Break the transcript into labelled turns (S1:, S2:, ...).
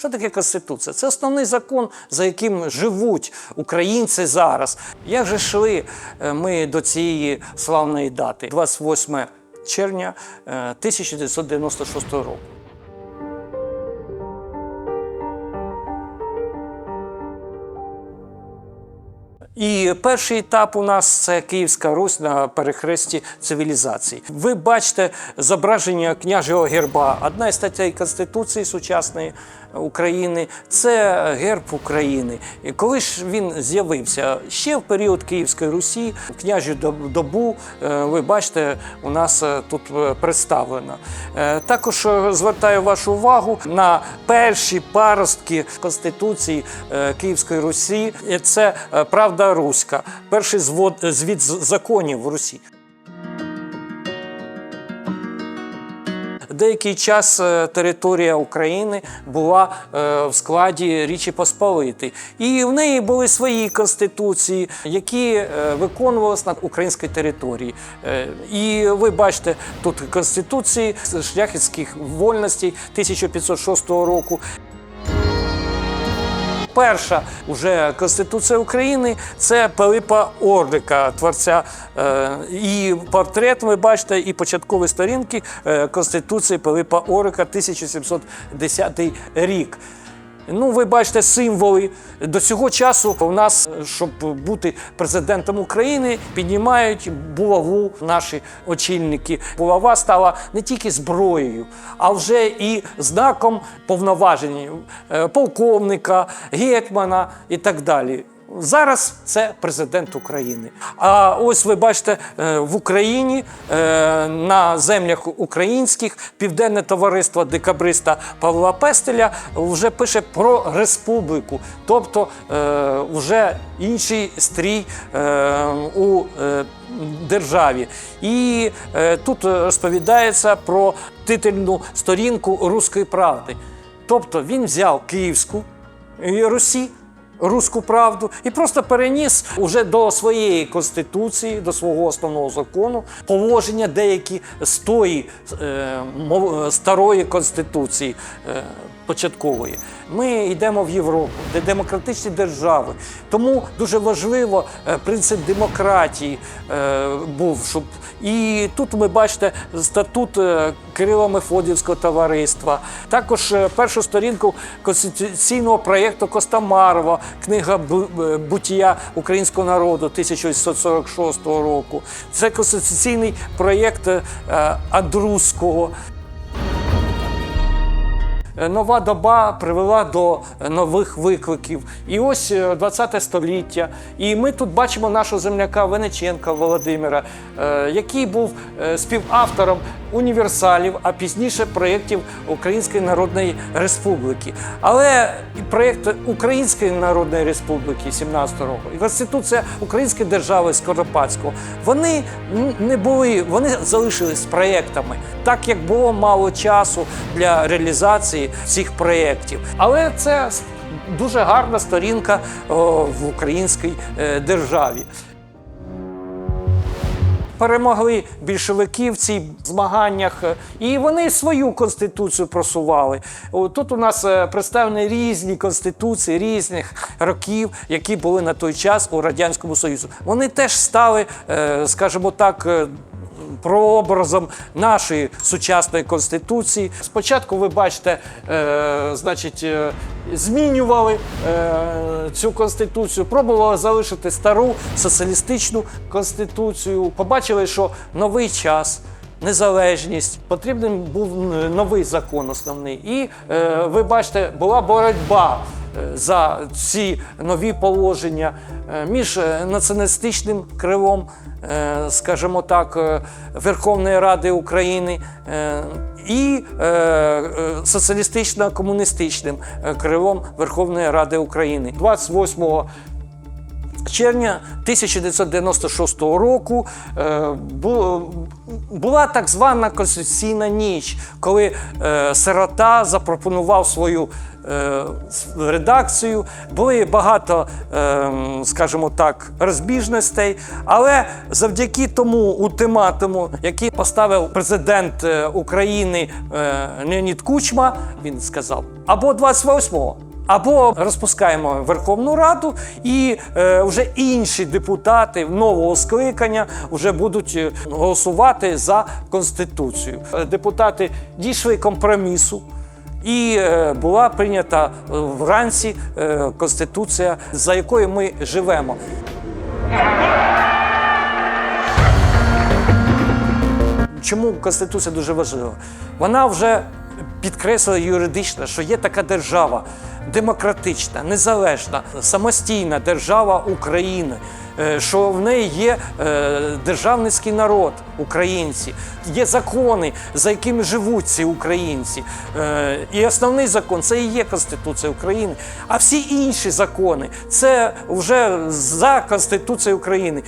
S1: Що таке Конституція? Це основний закон, за яким живуть українці зараз. Як же йшли е, ми до цієї славної дати? 28 червня е, 1996 року. І перший етап у нас це Київська Русь на перехресті цивілізації. Ви бачите зображення княжого герба. Одна із статей Конституції сучасної України це герб України. І коли ж він з'явився? Ще в період Київської Русі, княжу добу, е, ви бачите, у нас е, тут е, представлено. Також звертаю вашу увагу на перші паростки Конституції Київської Русі. Це е, руська, перший звод, звіт законів в Русі. Деякий час е, територія України була е, в складі Річі Посполитої. І в неї були свої конституції, які е, виконувалися на українській території. Е, І ви бачите тут конституції шляхетських вольностей 1506 року. Перша вже Конституція України це Пилипа Орлика, творця. Е, і портрет ви бачите, і початкові сторінки е, Конституції Пилипа Орлика 1710 рік. Ну, ви бачите символи. До цього часу у нас, е, щоб бути президентом України, піднімають булаву наші очільники. Булава стала не тільки зброєю, а вже і знаком повноважень е, полковника, гетьмана і так далі. Зараз це президент України. А ось ви бачите е, в Україні е, на землях українських південне товариство декабриста Павла Пестеля вже пише про республіку, тобто е, вже інший стрій у державі. І тут розповідається про титульну сторінку Руської правди. Тобто він взяв Київську Русі. Руську правду і просто переніс уже до своєї конституції, до свого основного закону положення деякі з тої е, старої конституції е, початкової. Ми йдемо в Європу, де демократичні держави. Тому дуже важливо е, принцип демократії е, був, щоб і тут ви бачите статут е, Кирило Мефодівського товариства. Також е, першу сторінку конституційного проєкту Костомарова, книга е, буття українського народу 1846 року. Це конституційний проєкт е, Андрузького. Е, Нова доба привела до е, нових викликів. І ось е, 20 століття. І ми тут бачимо нашого земляка Венеченка Володимира, е, який був е, співавтором універсалів, а пізніше проєктів Української Народної Республіки. Але проєкт Української Народної Республіки 17 року і Конституція Української держави Скоропадського вони не були, вони залишились проєктами, так як було мало часу для реалізації цих проєктів. Але це дуже гарна сторінка в українській е, державі. Перемогли більшовики в цих змаганнях, е, і вони свою конституцію просували. Тут у нас е, представлені різні конституції різних років, які були на той час у радянському Союзі. Вони теж стали, скажімо так. Прообразом нашої сучасної конституції. Спочатку ви бачите, е, значить, е, змінювали е, цю конституцію, пробували залишити стару соціалістичну конституцію. Побачили, що новий час. Незалежність потрібен був новий закон основний, і е, ви бачите, була боротьба е, за ці нові положення е, між е, націоналістичним крилом, скажімо так, е, Верховної Ради України е, і е, е, соціалістично-комуністичним е, крилом Верховної Ради України. 28 червня 1996 року е, була так звана конституційна ніч, коли е, сирота запропонував свою е, редакцію. Були багато, скажімо так, розбіжностей, але завдяки тому ультиматуму, який поставив президент України Леонід Кучма, він сказав або 28-го. Або розпускаємо Верховну Раду, і е, вже інші депутати нового скликання вже будуть е, голосувати за конституцію. Е, Депутати дійшли компромісу, і е, була прийнята вранці конституція, за якою ми живемо. Чому Конституція дуже важлива? Вона вже підкреслила юридично, що є така держава демократична, незалежна, самостійна держава України. е, Що в неї є е, державницький народ, українці, є закони, за якими живуть ці українці. Е, І основний закон це і є Конституція України. А всі інші закони це вже за Конституцією України.